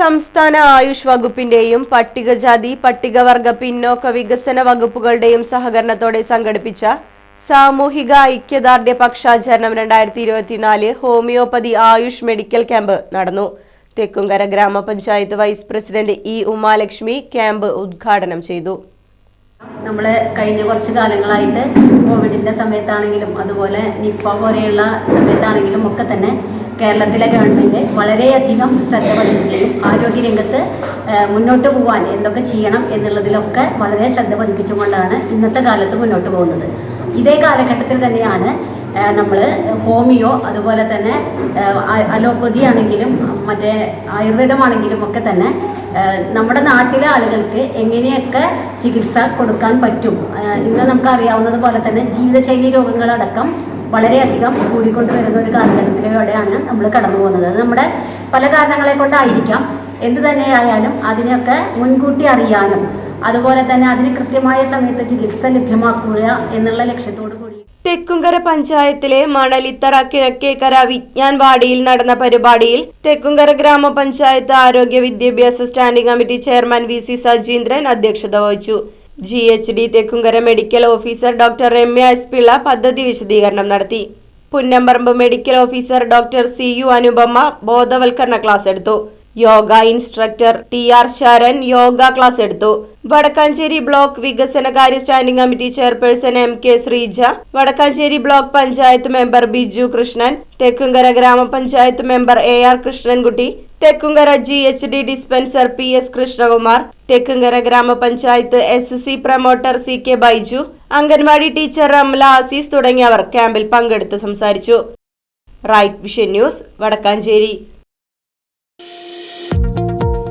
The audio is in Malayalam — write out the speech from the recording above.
സംസ്ഥാന ആയുഷ് വകുപ്പിന്റെയും പട്ടികജാതി പട്ടികവർഗ പിന്നോക്ക വികസന വകുപ്പുകളുടെയും സഹകരണത്തോടെ സംഘടിപ്പിച്ച സാമൂഹിക ഐക്യദാർഢ്യ പക്ഷാചരണം രണ്ടായിരത്തി ഇരുപത്തിനാല് ഹോമിയോപ്പതി ആയുഷ് മെഡിക്കൽ ക്യാമ്പ് നടന്നു. തെക്കുംകര ഗ്രാമപഞ്ചായത്ത് vice president E Umalakshmi camp ഉദ്ഘാടനം ചെയ്തു. നമ്മൾ കഴിഞ്ഞ കുറച്ച് കാലങ്ങളായിട്ട് കോവിഡിന്റെ സമയത്താണെങ്കിലും അതുപോലെ നിപ്പ പോലെയുള്ള സമയത്താണെങ്കിലും ഒക്കെ തന്നെ കേരളത്തിലെ ഗവൺമെന്റ് വളരെയധികം ശ്രദ്ധ പതിപ്പിക്കുകയും ആരോഗ്യരംഗത്ത് മുന്നോട്ട് പോകാൻ എന്തൊക്കെ ചെയ്യണം എന്നുള്ളതിലൊക്കെ വളരെ ശ്രദ്ധ പതിപ്പിച്ചുകൊണ്ടാണ് ഇന്നത്തെ കാലത്ത് മുന്നോട്ട് പോകുന്നത്. ഇതേ കാലഘട്ടത്തിൽ തന്നെയാണ് നമ്മൾ ഹോമിയോ അതുപോലെ തന്നെ അലോപ്പതി ആണെങ്കിലും മറ്റേ ആയുർവേദമാണെങ്കിലും ഒക്കെ തന്നെ നമ്മുടെ നാട്ടിലെ ആളുകൾക്ക് എങ്ങനെയൊക്കെ ചികിത്സ കൊടുക്കാൻ പറ്റും? ഇന്ന് നമുക്ക് അറിയാവുന്നത് പോലെ തന്നെ ജീവിതശൈലി രോഗങ്ങളടക്കം വളരെയധികം കൂടിക്കൊണ്ട് വരുന്ന ഒരു കാലഘട്ടത്തിലൂടെയാണ് നമ്മൾ കടന്നു പോകുന്നത്. അത് നമ്മുടെ പല കാരണങ്ങളെ കൊണ്ടായിരിക്കാം. എന്ത് തന്നെയായാലും അതിനെയൊക്കെ മുൻകൂട്ടി അറിയാനും അതുപോലെ തന്നെ അതിന് കൃത്യമായ സമയത്ത് ചികിത്സ ലഭ്യമാക്കുക എന്നുള്ള ലക്ഷ്യത്തോടു കൂടി തെക്കുംകര പഞ്ചായത്തിലെ മണലിത്തറ കിഴക്കേക്കര വിജ്ഞാൻ വാടിയിൽ നടന്ന പരിപാടിയിൽ തെക്കുംകര ഗ്രാമപഞ്ചായത്ത് ആരോഗ്യ വിദ്യാഭ്യാസ standing committee chairman V C Sajeendran അധ്യക്ഷത വഹിച്ചു. G H D Thekkumkara medical officer doctor Ramya S Pillai പദ്ധതി വിശദീകരണം നടത്തി. Punnamparambu medical officer doctor C U Anupama ബോധവൽക്കരണ ക്ലാസ് എടുത്തു. Yoga instructor T R Saran yoga class എടുത്തു. വടക്കാഞ്ചേരി ബ്ലോക്ക് വികസനകാര്യ standing committee chairperson M K Sreeja Vadakkanchery block panchayat member Biju Krishnan Thekkumkara ഗ്രാമപഞ്ചായത്ത് member A R Krishnankutty Thekkumkara G H D dispenser P S Krishnakumar Thekkumkara ഗ്രാമപഞ്ചായത്ത് S C promoter C K Baiju anganwadi teacher Ramla Azees തുടങ്ങിയവർ ക്യാമ്പിൽ പങ്കെടുത്ത് സംസാരിച്ചു. Right vision news Vadakkanchery.